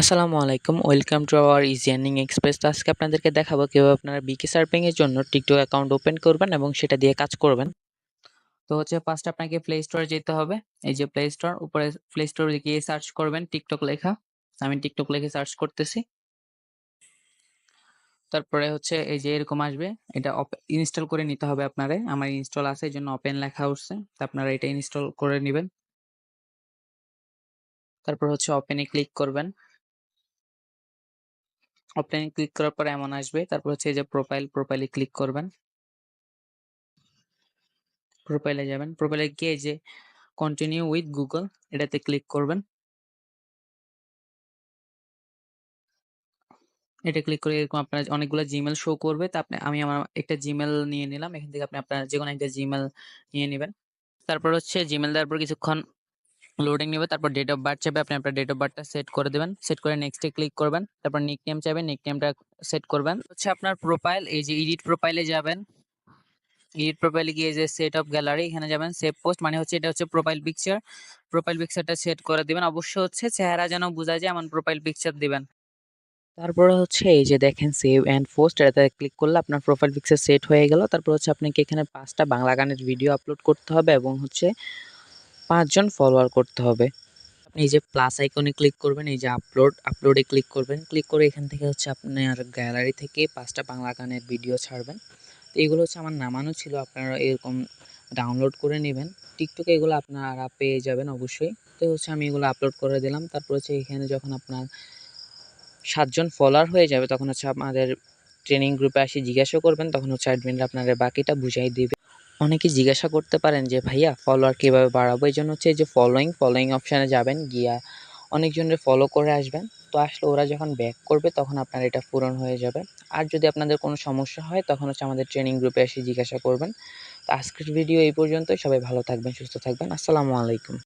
আসসালামু আলাইকুম, welcome to our easy earning express. তো আজকে আপনাদেরকে দেখাবো কীভাবে আপনারা বিকে সার্পিং এর জন্য টিকটক অ্যাকাউন্ট ওপেন করবেন এবং সেটা দিয়ে কাজ করবেন। তো হচ্ছে ফার্স্ট আপনাকে প্লে স্টোরে যেতে হবে। এই যে প্লে স্টোর উপরে প্লে স্টোরে গিয়ে সার্চ করবেন টিকটক লেখা। আমি টিকটক লেখে সার্চ করতেছি। তারপরে হচ্ছে এই যে এরকম আসবে। এটা ইনস্টল করে নিতে হবে আপনারে। আমার ইনস্টল আছে, এই জন্য ওপেন লেখা উঠছে। তো আপনারা এটা ইনস্টল করে নেবেন। তারপর হচ্ছে ওপেনে ক্লিক করবেন। ওপেনে ক্লিক করার পর এমন আসবে। তারপর হচ্ছে এই যে প্রোফাইল প্রোফাইলে ক্লিক করবেন। প্রোফাইলে যাবেন। প্রোফাইলে গিয়ে যে কন্টিনিউ উইথ গুগল এটাতে ক্লিক করবেন। এটা ক্লিক করে এরকম আপনার অনেকগুলো জিমেল শো করবে। তা আপনি, আমি আমার একটা জিমেল নিয়ে নিলাম। এখান থেকে আপনি আপনার যে কোনো একটা জিমেল নিয়ে নেবেন। তারপর হচ্ছে জিমেল দেওয়ার পর কিছুক্ষণ লোডিং নেবে, তারপর ডেট অফ বার্থ চাইবে, আপনি আপনার ডেট অফ বার্থটা সেট করে দেবেন। সেট করে নেক্সটে ক্লিক করবেন, তারপর নিক নেম চাইবে নিক নেমটা সেট করবেন। হচ্ছে আপনার প্রোফাইল এই যে এডিট প্রোফাইলে যাবেন। এডিট প্রোফাইলে গিয়ে যে সেট অফ গ্যালারি এখানে যাবেন সেভ পোস্ট মানে হচ্ছে এটা হচ্ছে প্রোফাইল পিকচার প্রোফাইল পিকচারটা সেট করে দিবেন। অবশ্যই হচ্ছে চেহারা যেন বোঝা যায়, এমন প্রোফাইল পিকচার দিবেন। তারপরে হচ্ছে এই যে দেখেন সেভ অ্যান্ড পোস্ট এটাতে ক্লিক করলে আপনার প্রোফাইল পিকচার সেট হয়ে গেল। তারপর হচ্ছে আপনাকে এখানে পাঁচটা বাংলা গানের ভিডিও আপলোড করতে হবে এবং হচ্ছে পাঁচজন ফলোয়ার করতে হবে। আপনি এই যে প্লাস আইকনে ক্লিক করবেন, এই যে আপলোড আপলোডে ক্লিক করবেন ক্লিক করে এখান থেকে হচ্ছে আপনার গ্যালারি থেকে পাঁচটা বাংলা গানের ভিডিও ছাড়বেন। তো এগুলো হচ্ছে আমার নামানো ছিল, আপনারা এরকম ডাউনলোড করে নেবেন। টিকটকে এগুলো আপনারা পেয়ে যাবেন অবশ্যই। তো হচ্ছে আমি এগুলো আপলোড করে দিলাম, তারপর হচ্ছে এখানে যখন আপনার সাতজন ফলোয়ার হয়ে যাবে, তখন হচ্ছে আমাদের ট্রেনিং গ্রুপে আসি জিজ্ঞাসা করবেন, তখন হচ্ছে অ্যাডমিনরা আপনাদের বাকিটা বুঝাই দিবে। অনেকে জিজ্ঞাসা করতে পারেন যে, ভাইয়া ফলোয়ার কীভাবে বাড়াবো? এই জন্য হচ্ছে যে ফলোয়িং ফলোয়িং অপশানে যাবেন, গিয়া অনেকজনের ফলো করে আসবেন। তো আসলে ওরা যখন ব্যাক করবে, তখন আপনার এটা পূরণ হয়ে যাবে। আর যদি আপনাদের কোনো সমস্যা হয়, তখন হচ্ছে আমাদের ট্রেনিং গ্রুপে এসে জিজ্ঞাসা করবেন। তো আজকের ভিডিও এই পর্যন্তই। সবাই ভালো থাকবেন, সুস্থ থাকবেন। আসসালামু আলাইকুম।